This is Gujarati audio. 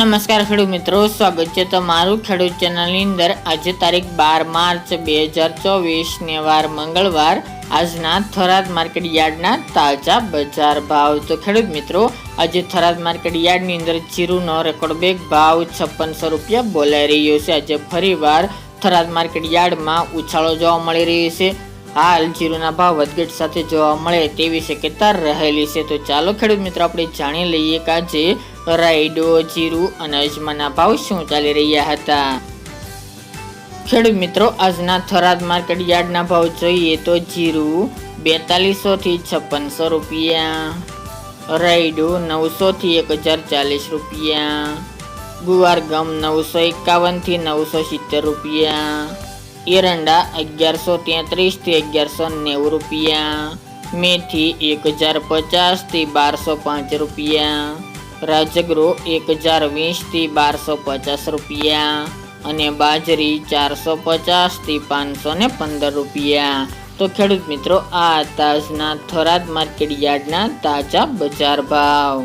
નમસ્કાર ખેડૂત મિત્રો, સ્વાગત છે તમારું ખેડૂત ચેનલની અંદર. આજે તારીખ બાર માર્ચ બે હજાર ચોવીસને વાર મંગળવાર. આજના થરાદ માર્કેટ યાર્ડના તાજા બજાર ભાવ. તો ખેડૂત મિત્રો, આજે થરાદ માર્કેટ યાર્ડની અંદર જીરુનો રેકોર્ડ બેગ ભાવ છપ્પનસો રૂપિયા બોલાઈ રહ્યો છે. આજે ફરીવાર થરાદ માર્કેટ યાર્ડમાં ઉછાળો જોવા મળી રહ્યો છે. હાલ જીરુના ભાવ વધઘટ સાથે જોવા મળે તેવી શક્યતા રહેલી છે. તો ચાલો ખેડૂત મિત્રો, આપણે જાણી લઈએ કે આજે રાયડો, જીરું અને અજમાના ભાવ શું ચાલી રહ્યા હતા. ખેડૂત મિત્રો, આજના થરાદ માર્કેટ યાર્ડના ભાવ જોઈએ તો જીરું બેતાલીસો થી છપ્પનસો રૂપિયા, રાયડો નવસો થી એક હજાર ચાલીસ રૂપિયા, ગુવાર ગમ નવસો એકાવનથી નવસો સિત્તેર રૂપિયા એરંડા અગિયારસો તેત્રીસથી અગિયારસો નેવું રૂપિયા. મેથી એક હજાર પચાસથી બારસો પાંચ રૂપિયા. રાજગૃહ એક હજાર વીસથી બારસો પચાસ રૂપિયા. અને બાજરી ચારસો પચાસથી પાંચસો ને પંદર રૂપિયા. તો ખેડૂત મિત્રો, આ તાજના થરાદ માર્કેટ યાર્ડના તાજા બજાર ભાવ.